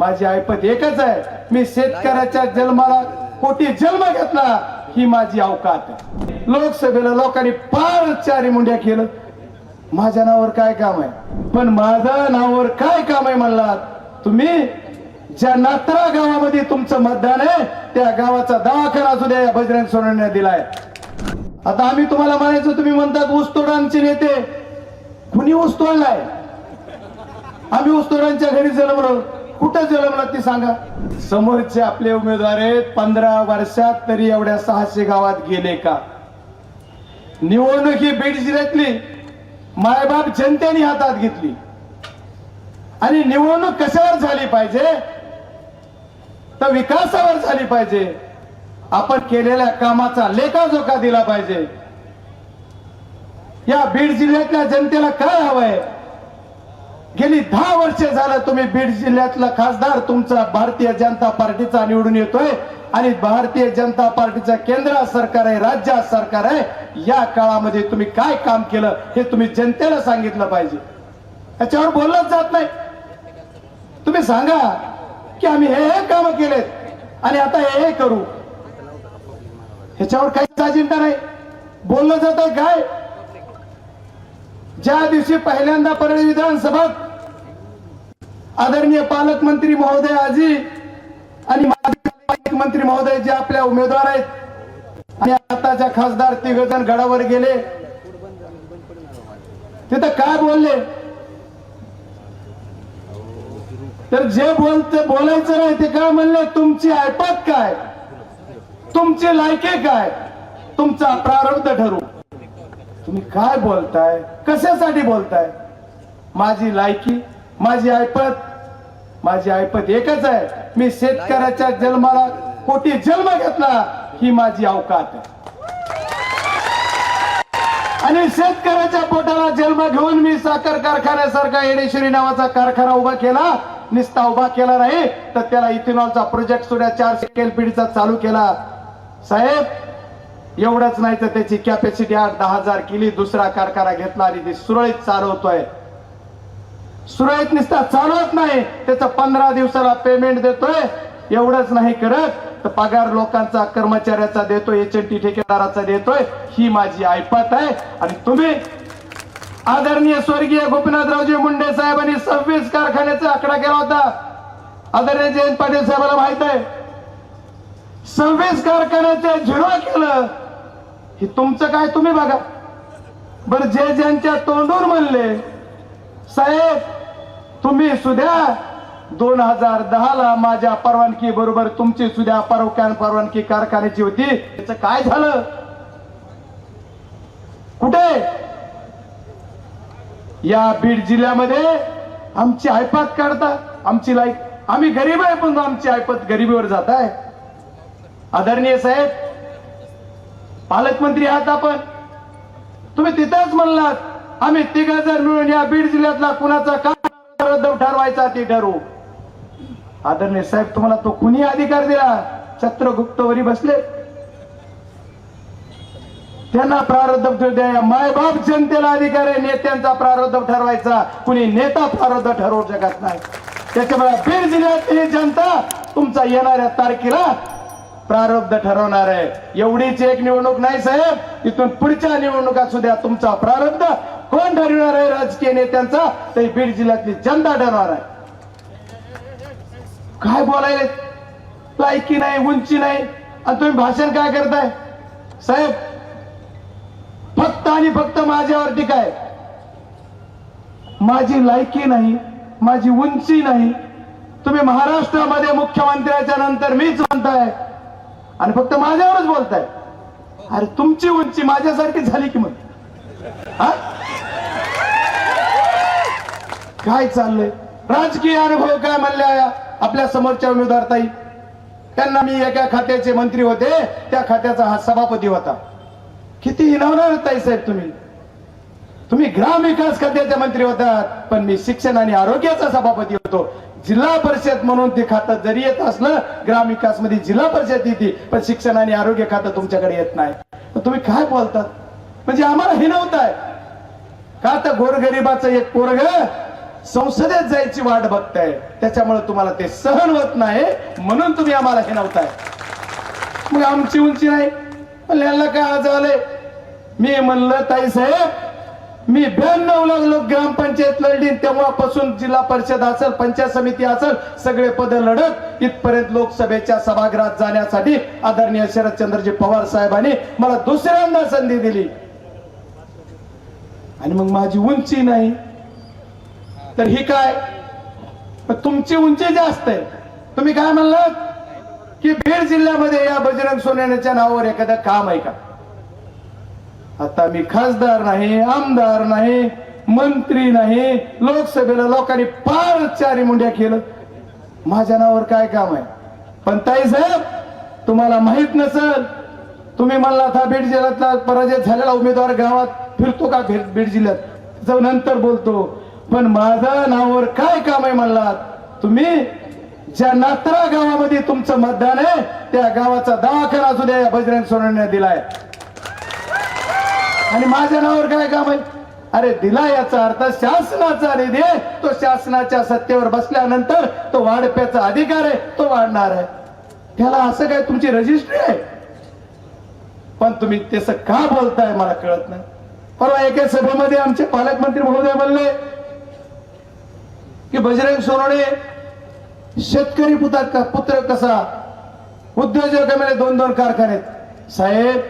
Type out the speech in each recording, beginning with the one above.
माझी ऐपत एकच आहे. मी शेतकऱ्याच्या जन्माला कोटी जन्म घेतला. ही माझी अवकात लोकसभेला लोकांनी फार चारी मुंड्या केलं. माझ्या नावावर काय काम आहे? पण माझ्या नावावर काय काम आहे म्हणला तुम्ही ज्या नात्रा गावामध्ये तुमचं मतदान आहे त्या गावाचा दवाखाना सुद्धा या बजरंग सोनवणे दिलाय. आता आम्ही तुम्हाला म्हणायचो तुम्ही म्हणतात ऊसतोडांचे नेते. कुणी ऊस तोडलाय? आम्ही ऊसतोडांच्या घरी जन्मलो. कुठं जलमला ते सांगा? समोरचे आपले उमेदवार आहेत पंधरा वर्षात तरी एवढ्या सहाशे गावात गेले का? निवडणूक ही बीड जिल्ह्यातली मायबाप जनतेने हातात घेतली. आणि निवडणूक कशावर झाली पाहिजे? तर विकासावर झाली पाहिजे. आपण केलेल्या कामाचा लेखाजोखा दिला पाहिजे. या बीड जिल्ह्यातल्या जनतेला काय हवंय? गेली दहा वर्ष झालं तुम्ही बीड जिल्ह्यातला खासदार तुमचा भारतीय जनता पार्टीचा निवडून येतोय. आणि भारतीय जनता पार्टीचं केंद्र सरकार आहे राज्य सरकार आहे या काळामध्ये तुम्ही काय काम केलं हे तुम्ही जनतेला सांगितलं पाहिजे. त्याच्यावर बोललंच जात नाही. तुम्ही सांगा की आम्ही हे हे काम केलेत आणि आता हे हे करू. ह्याच्यावर काहीच अजिंठा नाही. बोललं जात काय? ज्या दिवशी पहिल्यांदा परळी विधानसभात आदरणीय पालकमंत्री महोदय आजी आणि माजी पालकमंत्री महोदय जे आपल्या उमेदवार आहेत आणि आताच्या खासदार तिघ जण गडावर गेले तिथं काय बोलले? तर जे बोलते बोलायचं नाही ते काय म्हणले? तुमची ऐपत काय? तुमची लायके काय? तुमचा प्रारब्ध ठरू. तुम्ही काय बोलताय? कशासाठी बोलताय? माझी लायकी माझी ऐपत माझी ऐपत एकच आहे. मी शेतकऱ्याच्या जन्माला कोटी जन्म घेतला ही माझी अवकात आहे. आणि शेतकऱ्याच्या पोटाला जन्म घेऊन मी साखर कारखान्यासारखा येडेश्वरी नावाचा कारखाना उभा केला निस्ता उभा केला नाही तर त्याला इथेनॉलचा प्रोजेक्ट सुद्धा चारशे केलपीडीचा चालू केला. साहेब एवढंच नाही तर त्याची कॅपॅसिटी आठ दहा हजार केली दुसरा कारखाना घेतला आणि ती सुरळीत चालवतोय. सुरळीत निसता चालवत नाही त्याचं पंधरा दिवसाला पेमेंट देतोय. एवढंच नाही करत तर पगार लोकांचा कर्मचाऱ्याचा देतोय एच एन टी ठेकेदाराचा देतोय. ही माझी ऐपत आहे. आणि तुम्ही आदरणीय स्वर्गीय गोपीनाथरावजी मुंडे साहेबांनी सव्वीस कारखान्याचा आकडा केला होता. आदरणीय जयंत पाटील साहेबांना माहीत आहे. सव्वीस कारखान्याच्या झिरो केलं हे तुमचं काय तुम्ही बघा. बर जे ज्यांच्या तोंडून म्हणले साहेब तुम्ही सुद्या दोन हजार दहा ला माझ्या परवानगी बरोबर तुमची सुद्या परवकान परवानगी कारखान्याची होती. त्याचं काय झालं? कुठे? या बीड जिल्ह्यामध्ये आमची ऐपत काढता. आमची लाईक आम्ही गरीब आहे पण आमची ऐपत गरिबीवर जात आहे. आदरणीय साहेब पालकमंत्री आहात आपण. तुम्ही तिथंच म्हणलात आम्ही तिघ जर मिळून या बीड जिल्ह्यातला कुणाचा काय रद्द ठरवायचा ते ठरवू. आदरणीय साहेब तुम्हाला तो कुणी अधिकार दिला छत्रगुप्त वरी बसले. त्यांना प्रारब्ध द्या. मायबाप जनतेला अधिकार आहे नेत्यांचा प्रारब्ध ठरवायचा. कुणी नेता प्रारब्ध ठरवू शकत नाही. त्याच्यामुळे बीड जिल्ह्यातली जनता तुमचा येणाऱ्या तारखेला प्रारब्ध ठरवणार आहे. एवढीच एक निवडणूक नाही साहेब. इथून पुढच्या निवडणुका सुद्धा तुमचा प्रारब्ध कोण ठरवणार आहे? राजकीय नेत्यांचा. ते बीड जिल्ह्यातली जनता ठरवणार आहे. काय बोलायले? लायकी नाही उंची नाही. आणि तुम्ही भाषण काय करताय? साहेब फक्त आणि फक्त माझ्यावर काय? माझी लायकी नाही माझी उंची नाही. तुम्ही महाराष्ट्रामध्ये मुख्यमंत्र्याच्या नंतर मीच म्हणताय. आणि फक्त माझ्यावरच बोलताय. अरे तुमची उंची माझ्यासारखी झाली की मग? हा? काय चाललंय? राजकीय अनुभव काय म्हणल्या आपल्या समोरच्या उमेदवार ताई. त्यांना मी एका खात्याचे मंत्री होते. त्या खात्याचा हा सभापती होता. किती हिनवणार ताई साहेब तुम्ही? तुम्ही ग्राम विकास खात्याचे मंत्री होतात पण मी शिक्षण आणि आरोग्याचा सभापती होतो. जिल्हा परिषद म्हणून ते खातं जरी येत असलं ग्रामविकासमध्ये जिल्हा परिषद येते पण शिक्षण आणि आरोग्य खातं तुमच्याकडे येत नाही. तुम्ही काय बोलतात? म्हणजे आम्हाला हिनवताय. का तर गोरगरिबाचं एक पोरग संसदेत जायची वाट बघताय. त्याच्यामुळे तुम्हाला ते सहन होत नाही म्हणून तुम्ही आम्हाला हे नव्हताय मग आमची उंची नाही. पण यांना काय आज आले मी म्हणलं ताई साहेब मी ब्याण्णव लागलो ग्रामपंचायत लढली तेव्हापासून जिल्हा परिषद असेल पंचायत समिती असेल सगळे पद लढत इथपर्यंत लोकसभेच्या सभागृहात जाण्यासाठी आदरणीय शरदचंद्रजी पवार साहेबांनी मला दुसऱ्यांदा संधी दिली. आणि मग माझी उंची नाही. तर ही काय? तुमची उंची जास्त आहे. तुम्ही काय म्हणलात? की बीड जिल्ह्यामध्ये या बजरंग सोनेच्या नावावर एखादं काम आहे का? आता मी खासदार नाही आमदार नाही मंत्री नाही लोकसभेला लोकांनी फार चारी मुंड्या केलं. माझ्या नावावर काय काम आहे? पण ताई साहेब तुम्हाला माहीत नसल तुम्ही म्हणला था बीड जिल्ह्यातला पराजय झालेला उमेदवार गावात फिरतो का बीड बीड जिल्ह्यात? जाऊ नंतर बोलतो पण माझ्या नावावर काय काम आहे? म्हणलात. तुम्ही ज्या नात्रा गावामध्ये तुमचं मतदान आहे त्या गावाचा दवाखाना सुद्धा या बजरंग सोनवणे दिलाय. आणि माझ्या नावावर काय काम आहे? अरे दिला याचा अर्थ शासनाचा निधी तो शासनाच्या सत्तेवर बसल्यानंतर तो वाढप्याचा अधिकार आहे तो वाढणार आहे. त्याला असं काय तुमची रजिस्ट्री आहे? पण तुम्ही तसं का बोलताय मला कळत नाही. परवा एका सभेमध्ये आमचे पालकमंत्री महोदय बोलले की बजरंग सोनवणे शेतकरी पुतात का? पुत्र कसा? उद्योजक दोन दोन कारखाने आहेत. साहेब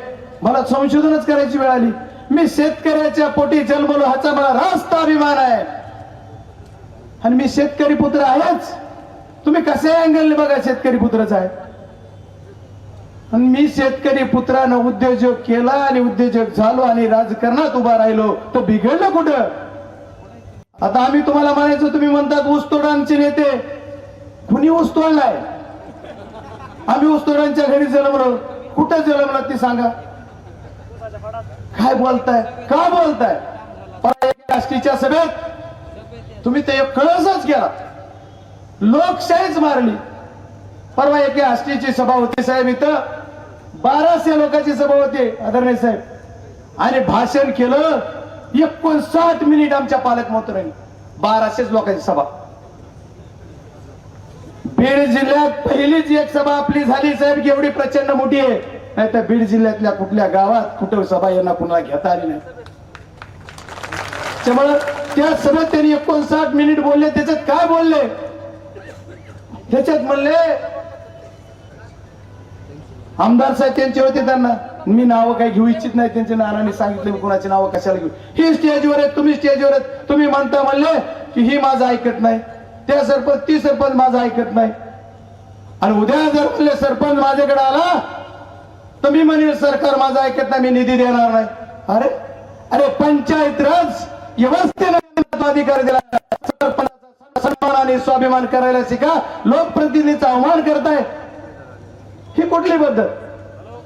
मला संशोधनच करायची वेळ आली. मी शेतकऱ्याच्या पोटी जन्मलो ह्याचा मला रास्त अभिमान आहे. आणि मी शेतकरी पुत्र आहेच. तुम्ही कसे अँगलने बघा शेतकरी पुत्रच आहे. आणि मी शेतकरी पुत्रानं उद्योजक केला आणि उद्योजक झालो आणि राजकारणात उभा राहिलो तर बिघडलं कुठं? आता आम्ही तुम्हाला म्हणायचो तुम्ही म्हणतात ऊसतोडांचे नेते. कुणी ऊस तोडलाय? आम्ही ऊसतोडांच्या घरी जन्मलो. कुठं जन्मलो ते सांगा. काय बोलताय? का बोलताय? परवा राष्ट्रीच्या सभेत तुम्ही ते कळसच गेला लोकशाहीच मारली. परवा एके आष्टीची सभा होती साहेब इथं. बाराशे लोकांची सभा होती आदरणीय साहेब. आणि भाषण केलं एकोणसाठ मिनिट आमच्या पालकमंत्र्यांनी बाराशेच लोकांची सभा. बीड जिल्ह्यात पहिलीच एक सभा आपली झाली साहेब. एवढी प्रचंड मोठी आहे. नाही तर बीड जिल्ह्यातल्या कुठल्या गावात कुठं सभा यांना कुणाला घेता आली नाही. त्यामुळं त्या सभेत त्यांनी एकोणसाठ मिनिट बोलले त्याच्यात काय बोलले? त्याच्यात म्हणले आमदार साहेब त्यांचे होते त्यांना. मी नावं काही घेऊ इच्छित नाही त्यांच्या नानाने सांगितलं मी कुणाची नावं कशाला घेऊ? ही स्टेजवर आहेत तुम्ही स्टेजवर आहेत. तुम्ही म्हणता म्हणले की ही माझं ऐकत नाही. त्या सरपंच ती सरपंच माझं ऐकत नाही. आणि उद्या जर म्हणले सरपंच माझ्याकडे आला तर मी म्हणेल सरकार माझं ऐकत नाही मी निधी देणार नाही. अरे अरे पंचायत राज व्यवस्थेने अधिकार दिला. सन्मान आणि स्वाभिमान करायला शिका. लोकप्रतिनिधीचा अवमान करताय. ही कुठली पद्धत?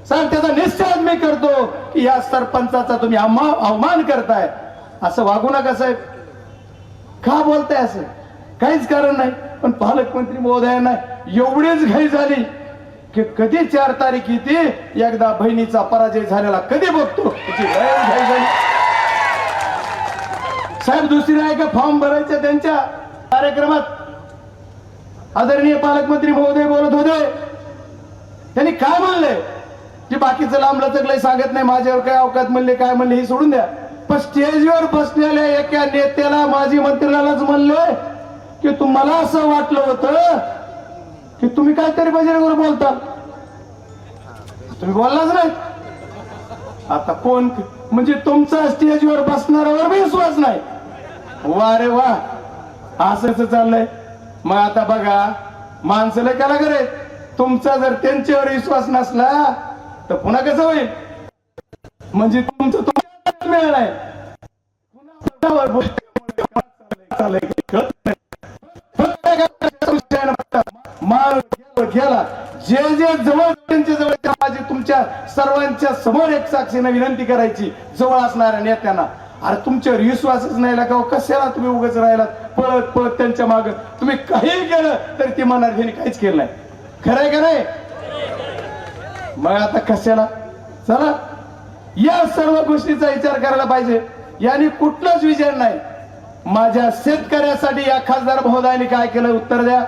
सांग त्याचा निश्चय मी करतो की या सरपंचाचा तुम्ही अवमान करताय. असं वागू नका साहेब. का बोलताय असं? काहीच कारण नाही. पण पालकमंत्री महोदयांना एवढीच घाई झाली. की कधी चार तारीख येते? एकदा बहिणीचा पराजय झालेला कधी बघतो? साहेब दुसरी आहे का फॉर्म भरायचा त्यांच्या कार्यक्रमात? आदरणीय पालकमंत्री महोदय बोलत होते. त्यांनी काय म्हणले की बाकीचं लांब लचकलंय सांगत नाही. माझ्यावर काय अवकात म्हणले काय म्हणले हे सोडून द्या. पण स्टेजवर बसलेल्या एका नेत्याला माजी मंत्र्यालाच म्हणले की तुम्हाला असं वाटलं होतं की तुम्ही काहीतरी बजरंगवर बोलता तुम्ही बोललाच नाही. आता कोण म्हणजे तुमचा स्टेजवर बसणाऱ्यावर विश्वास नाही. वा रे वा. असंच चाललंय. मग आता बघा माणसाला कला करे तुमचा जर त्यांच्यावर विश्वास नसला तर पुन्हा कसं होईल? म्हणजे तुमचं तुमच्या मिळणार पुन्हा सर्वांच्या समोर एक साक्षीनं विनंती करायची जवळ असणाऱ्या नेत्यांना. अरे तुमच्यावर विश्वासच नाही लागाव कशाला तुम्ही उगाच राहिलात? पळत पळत त्यांच्या माग. तुम्ही काही केलं तरी ती म्हणणार त्यांनी काहीच केलं नाही. खरंय का नाही? मग आता कशाला? चला. या सर्व गोष्टीचा विचार करायला पाहिजे. यांनी कुठलाच विजय नाही. माझ्या शेतकऱ्यासाठी या खासदार महोदयाने काय केलं उत्तर द्या.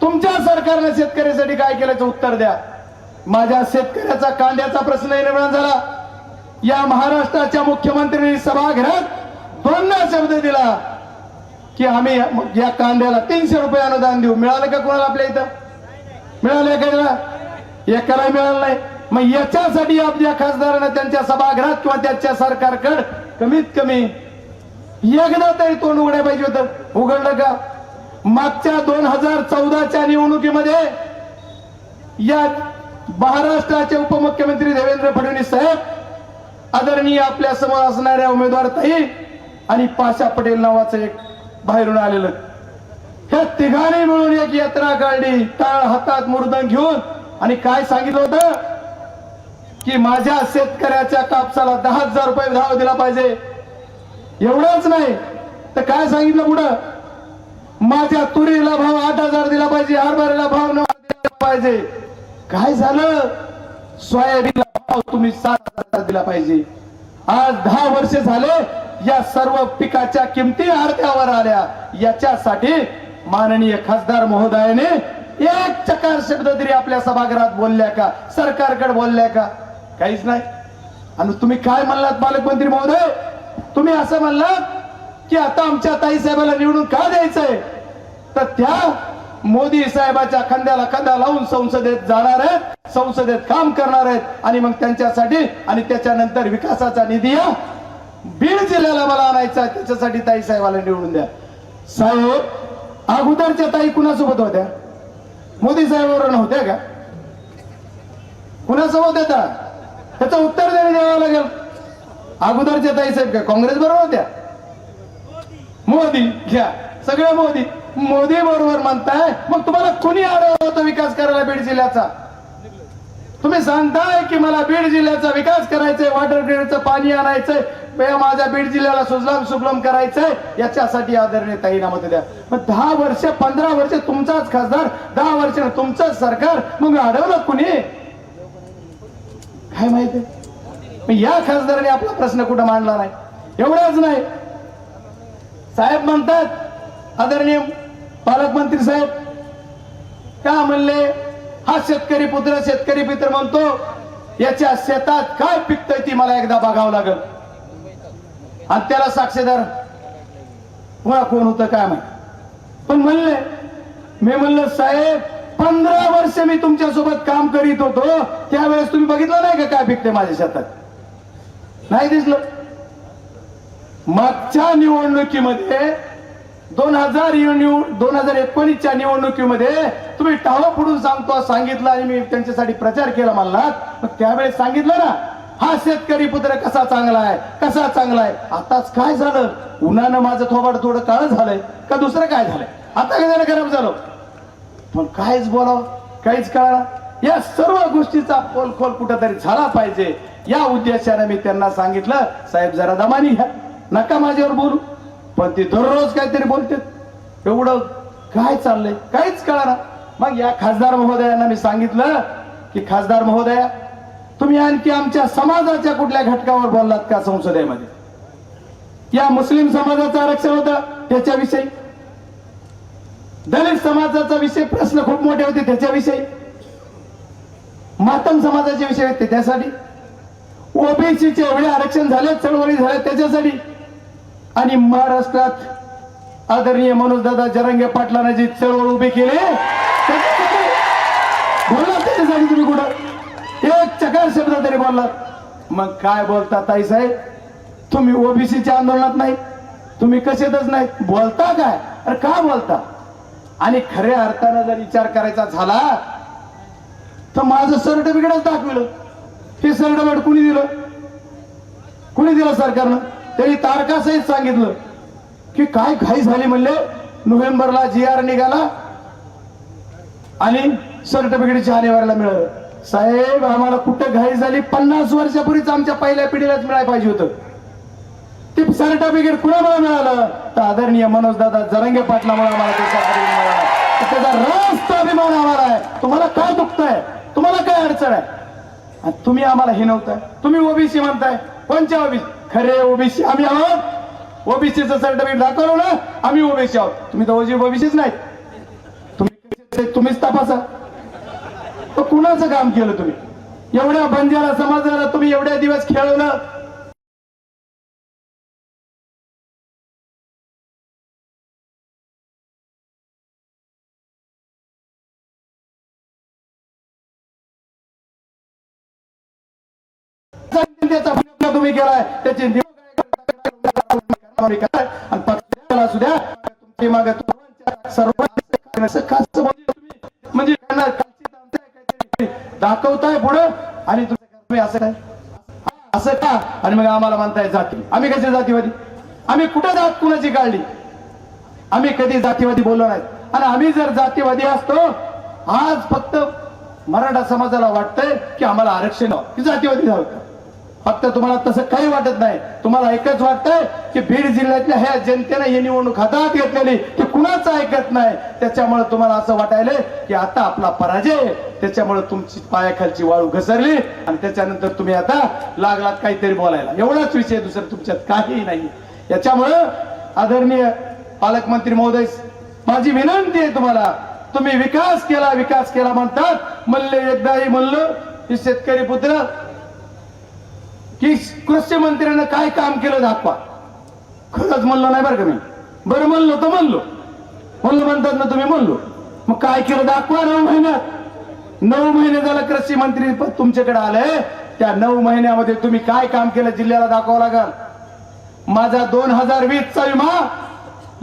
तुमच्या सरकारने शेतकऱ्यासाठी काय केल्याचं उत्तर द्या. माझ्या शेतकऱ्याचा कांद्याचा प्रश्न निर्माण झाला. या महाराष्ट्राच्या मुख्यमंत्र्यांनी सभागृहात दोनदा शब्द दिला की आम्ही या कांद्याला तीनशे रुपये अनुदान देऊ. मिळालं का कोणाला आपल्या इथं? मिळालं एखाद्याला एकाला मिळालं नाही. मग याच्यासाठी आपल्या खासदारांना त्यांच्या सभागृहात किंवा त्यांच्या सरकारकड कमीत कमी एकदा तरी तोंड उघडायला पाहिजे होतं. उघडलं का? मागच्या दोन हजार चौदाच्या निवडणुकीमध्ये या महाराष्ट्राचे उपमुख्यमंत्री देवेंद्र फडणवीस साहेब आदरणीय आपल्यासमोर असणाऱ्या उमेदवार ताई आणि पाशा पटेल नावाचं एक बाहेरून आलेलं. ह्या तिघांनी मिळून एक यात्रा काढली. टाळ हातात मुर्दन घेऊन. आणि काय सांगितलं होतं? की माझ्या शेतकऱ्याच्या कापसाला दहा हजार रुपये धाव दिला पाहिजे. एवढंच नाही. तर काय सांगितलं पुढं? माझ्या तुरीला भाव आठ हजार दिला पाहिजे हरभऱ्याला भाव नऊ दिला पाहिजे. काय झालं? सोयाबीनला भाव तुम्ही सात हजार दिला पाहिजे. आज दहा वर्ष झाले या सर्व पिकाच्या किमती अर्ध्यावर आल्या. याच्यासाठी माननीय खासदार महोदयाने एक चकार शब्द तरी आपल्या सभागृहात बोलल्या का? सरकारकडे बोलल्या का? काहीच नाही. आणि तुम्ही काय म्हणलात पालकमंत्री महोदय? तुम्ही असं म्हणलात की आता आमच्या ताई साहेबाला निवडून का द्यायचंय? तर त्या मोदी साहेबाच्या खांद्याला खांदा लावून संसदेत जाणार आहेत संसदेत काम करणार आहेत आणि मग त्यांच्यासाठी आणि त्याच्यानंतर विकासाचा निधी या बीड जिल्ह्याला मला आणायचा त्याच्यासाठी ताई साहेबाला निवडून द्या. साहेब अगोदरच्या ताई कुणासोबत होत्या? मोदी साहेबांवर नव्हत्या का? कुणासोबत होत्या? त्याचं उत्तर देणे द्यावं लागेल. अगोदरच्या ताई साहेब का काँग्रेस बरोबर होत्या? मोदी घ्या. सगळ्या मोदी. मोदी बरोबर म्हणताय मग तुम्हाला कुणी अडवलं होतं विकास करायला बीड जिल्ह्याचा? तुम्ही सांगताय की मला बीड जिल्ह्याचा विकास करायचंय वॉटर ग्रीडचं पाणी आणायचंय माझ्या बीड जिल्ह्याला सुजलाम सुफलाम करायचंय याच्यासाठी आदरणीय ताईना मत द्या. मग दहा वर्ष पंधरा वर्ष तुमचाच खासदार दहा वर्ष तुमचंच सरकार मग अडवलं कुणी? काय माहिती या खासदाराने आपला प्रश्न कुठं मांडला नाही? एवढाच नाही. साहेब म्हणतात आदरणीय पालकमंत्री साहेब का म्हणले हा शेतकरी पुत्र शेतकरी पित्र म्हणतो याच्या शेतात काय पिकतय ती मला एकदा बघावं लागल. आणि त्याला साक्षीदार पुन्हा कोण होतं काय माहीत. पण म्हणले मी म्हणलं साहेब पंधरा वर्ष मी तुमच्यासोबत काम करीत होतो त्यावेळेस तुम्ही बघितलं नाही का काय पिकते माझ्या शेतात? नाही दिसलं. मागच्या निवडणुकीमध्ये दोन हजार दोन हजार एकोणीसच्या निवडणुकीमध्ये तुम्ही टाळो फुडून सांगतो सांगितलं आणि मी त्यांच्यासाठी प्रचार केला म्हणलात. त्यावेळेस सांगितलं ना हा शेतकरी पुत्र कसा चांगला आहे कसा चांगला आहे? आताच काय झालं? उन्हानं माझं थोबाड थोडं काळ झालंय का दुसरं काय झालंय? आता काय झालं? खराब झालं. पण काहीच बोलावं काहीच कळा या सर्व गोष्टीचा खोल खोल कुठंतरी झाला पाहिजे. या उद्देशाने मी त्यांना सांगितलं साहेब जरा दमानी घ्या. नका माझ्यावर बोलू. पण ते दररोज काहीतरी बोलतात. एवढं काय चाललंय? काहीच कळणार मग या खासदार महोदयांना मी सांगितलं की खासदार महोदया तुम्ही आणखी आमच्या समाजाच्या कुठल्या घटकावर बोललात का संसदेमध्ये? या मुस्लिम समाजाचं आरक्षण होतं त्याच्याविषयी. दलित समाजाचा विषय प्रश्न खूप मोठे होते त्याच्याविषयी. मातम समाजाचे विषय होते त्यासाठी. ओबीसीचे एवढे आरक्षण झाले चळवळी झाल्या त्याच्यासाठी. आणि महाराष्ट्रात आदरणीय मनोजदादा जरंगे पाटलांना जी चळवळ उभी केली बोलला त्याच्यासाठी तुम्ही कुठं? एक चकार शब्द तरी बोललात मग काय बोलता ताई साहेब? तुम्ही ओबीसीच्या आंदोलनात नाही तुम्ही कसेतच नाही. बोलता काय? अरे का बोलता? आणि खऱ्या अर्थानं जर विचार करायचा झाला तर माझं सर्टिफिकेटच दाखविलं. हे सर्टिफिकेट कुणी दिलं? कुणी दिलं सरकारनं? त्यांनी तारकासहित सांगितलं की काय घाई झाली म्हणले नोव्हेंबरला जी आर निघाला आणि सर्टिफिकेट जानेवारीला मिळालं. साहेब आम्हाला कुठं घाई झाली? पन्नास वर्षापूर्वीच आमच्या पहिल्या पिढीलाच मिळायला पाहिजे होतं. ते सर्टिफिकेट कुणामुळे मिळालं? तर आदरणीय मनोज दादा जरंगे पाटलामुळे आम्हाला त्याचा रास्त अभिमान आम्हाला आहे. तुम्हाला काय दुखतंय? तुम्हाला काय अडचण आहे? तुम्ही आम्हाला हिनवताय. तुम्ही ओबीसी म्हणताय. कोणच्या ओबीसी खरे ओबीसी. आम्ही आहोत. ओबीसीचं सर्टिफिकेट दाखवलं ना आम्ही ओबीसी आहोत. तुम्ही तर ओजी ओबीसीच नाही तुम्ही तुम्हीच तपासा. तर कुणाचं काम केलं तुम्ही? एवढ्या बंजारा समाजाला तुम्ही एवढ्या दिवस खेळवलं. तुम्ही केलाय त्याची निवड आणि पक्षाला असू द्या तुमची मागे सर्व खास म्हणजे, म्हणजे दाखवताय पुढं आणि तुम्ही असं काय असं का? आणि मग आम्हाला म्हणताय जाती. आम्ही कसे जातीवादी? आम्ही कुठं जात कुणाची काढली आम्ही कधी जातीवादी बोललो नाही. आणि आम्ही जर जातीवादी असतो आज फक्त मराठा समाजाला वाटतंय की आम्हाला आरक्षण हवं की जातीवादी झालं का? फक्त तुम्हाला तसं काही वाटत नाही. तुम्हाला एकच वाटतंय की बीड जिल्ह्यातल्या ह्या जनतेनं ही निवडणूक हातात घेतलेली की कुणाचं ऐकत नाही. त्याच्यामुळे तुम्हाला असं वाटायलं की आता आपला पराजय त्याच्यामुळे तुमची पायाखालची वाळू घसरली आणि त्याच्यानंतर तुम्ही आता लागलात काहीतरी बोलायला. एवढाच विषय दुसरं तुमच्यात काही नाही. याच्यामुळं आदरणीय पालकमंत्री महोदय माझी विनंती आहे तुम्हाला तुम्ही विकास केला विकास केला म्हणतात. म्हणले एकदाही म्हणलं की शेतकरी पुत्र की कृषी मंत्र्यानं काय काम केलं दाखवा. खरंच म्हणलं नाही बरं का मी. बरं म्हणलो तर म्हणलो. म्हणलं म्हणतात ना तुम्ही म्हणलो. मग काय केलं दाखवा नऊ महिन्यात. नऊ महिने झालं कृषी मंत्री तुमच्याकडे आलंय. त्या नऊ महिन्यामध्ये तुम्ही काय काम केलं जिल्ह्याला दाखवावं लागल? माझा दोन हजार वीस चा विमा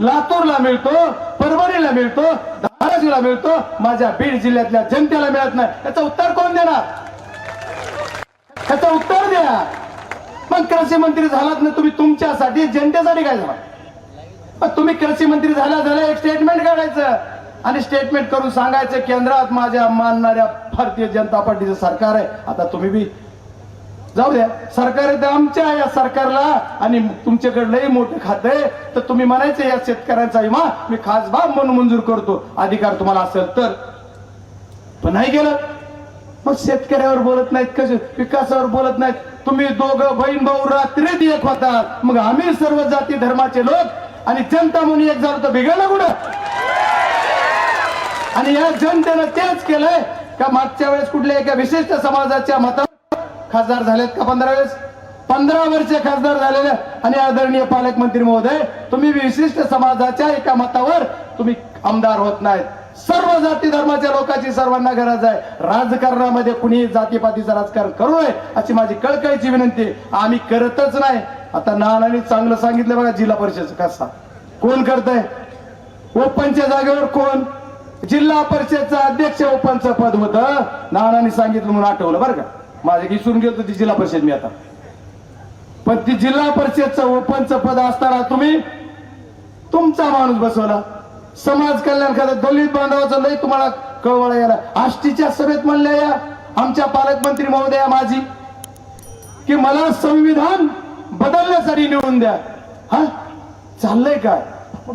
लातूरला मिळतो परभणीला मिळतो धाराशिवला मिळतो. माझ्या बीड जिल्ह्यातल्या जनतेला मिळत नाही. याचं उत्तर कोण देणार? याचं उत्तर द्या. मग कृषी मंत्री झालात ना तुम्ही तुमच्यासाठी जनतेसाठी काय झाला? मग तुम्ही कृषी मंत्री झाला झाला एक स्टेटमेंट काढायचं. आणि स्टेटमेंट करून सांगायचं केंद्रात माझ्या मानणाऱ्या भारतीय जनता पार्टीचं सरकार आहे. आता तुम्ही बी जाऊ द्या. सरकार आहे आमच्या या सरकारला. आणि तुमच्याकडे लई मोठं खातं आहे. तर तुम्ही म्हणायचं या शेतकऱ्यांचा विमा मी खास बाब म्हणून मंजूर करतो. अधिकार तुम्हाला असेल तर. पण नाही गेलं. मग शेतकऱ्यावर बोलत नाहीत कसे? विकासावर बोलत नाहीत. तुम्ही दोघं बहीण भाऊ रात्रीत एक होता. मग आम्ही सर्व जाती धर्माचे लोक आणि जनता म्हणून एक झालं तर बिघडलं कुठं? आणि या जनतेनं तेच केलंय का मागच्या वेळेस कुठल्या एका विशिष्ट समाजाच्या मतावर खासदार झालेत का पंधरा वेळेस? पंधरा वर्ष खासदार झालेले आणि आदरणीय पालकमंत्री महोदय तुम्ही विशिष्ट समाजाच्या एका मतावर तुम्ही आमदार होत नाहीत. सर्व जाती धर्माच्या लोकांची सर्वांना गरज आहे. राजकारणामध्ये कुणी जातीपातीचं राजकारण करू नये अशी माझी कळकळीची विनंती आम्ही करतच नाही. आता नानाने चांगलं सांगितलं बघा जिल्हा परिषद कसा. कोण करतंय? ओपनच्या जागेवर कोण? जिल्हा परिषदचा अध्यक्ष ओपनचं पद होतं. नानाने सांगितलं म्हणून आठवलं बरं का. माझ्या विसरून गेलो ती जिल्हा परिषद मी आता. पण ती जिल्हा परिषदचं ओपनचं पद असताना तुम्ही तुमचा माणूस बसवला. समाज कल्याण खात्यात दलित बांधवाचं लय तुम्हाला कळवळा यायला. आष्टीच्या सभेत म्हणल्या या आमच्या पालकमंत्री महोदया माझी की मला संविधान बदलण्यासाठी निवडून द्या. हा? चाललंय काय?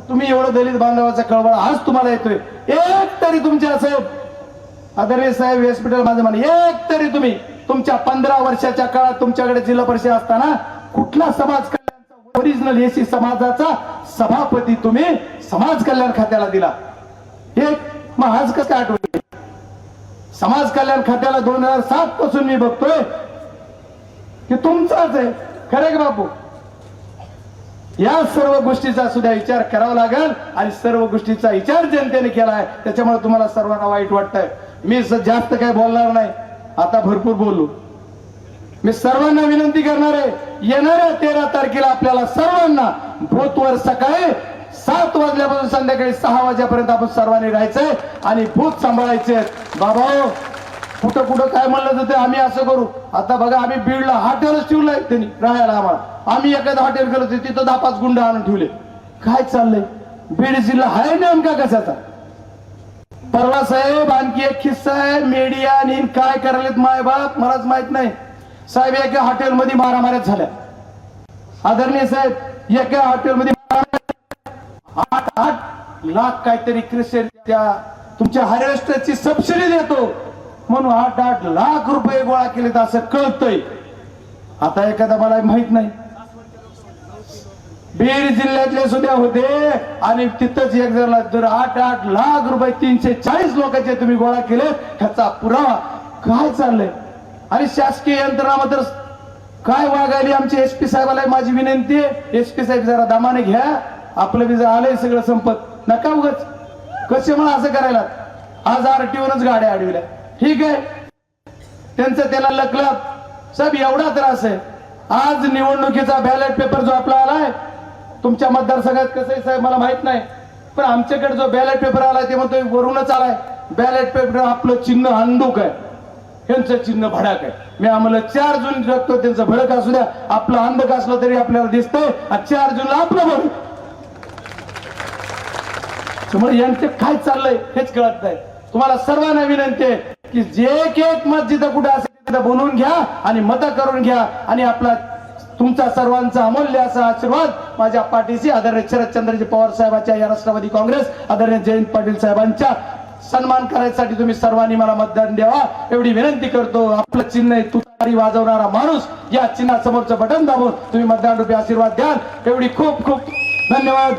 तुम्ही एवढं दलित बांधवाचा कळवळा आज तुम्हाला येतोय. एक तरी तुमच्या साहेब आदरणीय साहेब हॉस्पिटल माझं म्हणे एक तरी तुम्ही तुमच्या पंधरा वर्षाच्या काळात तुमच्याकडे जिल्हा परिषद असताना कुठला समाज कल्याण ओरिजिनल एसी समाजाचा सभापती तुम्ही समाज कल्याण खात्याला दिला. हे आज कसं आठवले? समाज कल्याण खात्याला दोन हजार सात पासून मी बघतोय की तुमचाच आहे. खरे का बापू? या सर्व गोष्टीचा सुद्धा विचार करावा लागेल आणि सर्व गोष्टीचा विचार जनतेने केला आहे. त्याच्यामुळे तुम्हाला सर्वांना वाईट वाटतंय. मी जास्त काही बोलणार नाही. आता भरपूर बोलू. मी सर्वांना विनंती करणार आहे येणाऱ्या तेरा तारखेला आपल्याला सर्वांना भूतवर सकाळी सात वाजल्यापासून संध्याकाळी सहा वाजेपर्यंत आपण सर्वांनी राहायचंय आणि भूत सांभाळायचे बाबा कुठं कुठं काय म्हणलं जाते आम्ही असं करू. आता बघा आम्ही बीडला हॉटेलच ठेवलंय त्यांनी राहायला आम्हाला. आम्ही एखादं हॉटेल गेलो तिथं दहा पाच गुंड आणून ठेवले. काय चाललंय? बीड जिल्हा आहे नेमका कशाचा? परवा साहेब आणखी एक किस्सा आहे. मीडिया आणि काय करायलेत माय बाप मलाच माहीत नाही. साहेब एका हॉटेलमध्ये मारामाऱ्याच झाल्या. आदरणीय साहेब एका हॉटेलमध्ये आठ आठ लाख काहीतरी क्रिस्टियन त्या तुमच्या हार्वेस्टरची सबसिडी देतो. म्हणून आठ आठ लाख रुपये गोळा केलेत असं कळतंय. आता एखादा मला माहीत नाही. बीड जिल्ह्यातले सुद्धा होते आणि तिथंच एक जण जर आठ आठ लाख रुपये तीनशे चाळीस लोकांचे तुम्ही गोळा केले ह्याचा पुरावा काय चाललंय? आणि शासकीय यंत्रणा तर काय वागायली आमची एस पी साहेबाला माझी विनंती आहे एस पी साहेब जरा दामाने घ्या आपलं बी जर आलंय सगळं संपत. नका उगच. कसे म्हणा असं करायला. आज आरटीओनच गाड्या अडविल्या. ठीक आहे. त्यांचं त्याला लकलं सब एवढा त्रास आहे. आज निवडणुकीचा बॅलेट पेपर जो आपला आलाय तुमच्या मतदारसंघात कसं आहे साहेब मला माहीत नाही. पण आमच्याकडे जो बॅलेट पेपर आलाय ते म्हणतोय वरूनच आलाय. बॅलेट पेपर आपलं चिन्ह हंडूक आहे. त्यांचं चिन्ह भडाक आहे. मी आम्हाला चार जून जगतो त्यांचं भडक असू द्या. आपलं अंधक असलं तरी आपल्याला दिसतंय. चार जूनला आपलं भडक. त्यामुळे यांचं काय चाललंय हेच कळत नाही. तुम्हाला सर्वांना विनंती आहे की जे एक एक मत जिथं कुठं असेल तिथं बोलवून घ्या आणि मतं करून घ्या. आणि आपला तुमचा सर्वांचा अमूल्य असा आशीर्वाद माझ्या पाठीशी आदरणीय शरदचंद्रजी पवार साहेबांच्या या राष्ट्रवादी काँग्रेस आदरणीय जयंत पाटील साहेबांच्या सन्मान करायसाठी तुम्ही सर्वांनी मला मतदान द्यावा. एवढी विनंती करतो. आपलं चिन्ह आहे तुतारी वाजवणारा माणूस या चिन्हासमोरचं बटन दाबून तुम्ही मतदान रुपये आशीर्वाद द्याल. एवढी खूप खूप धन्यवाद.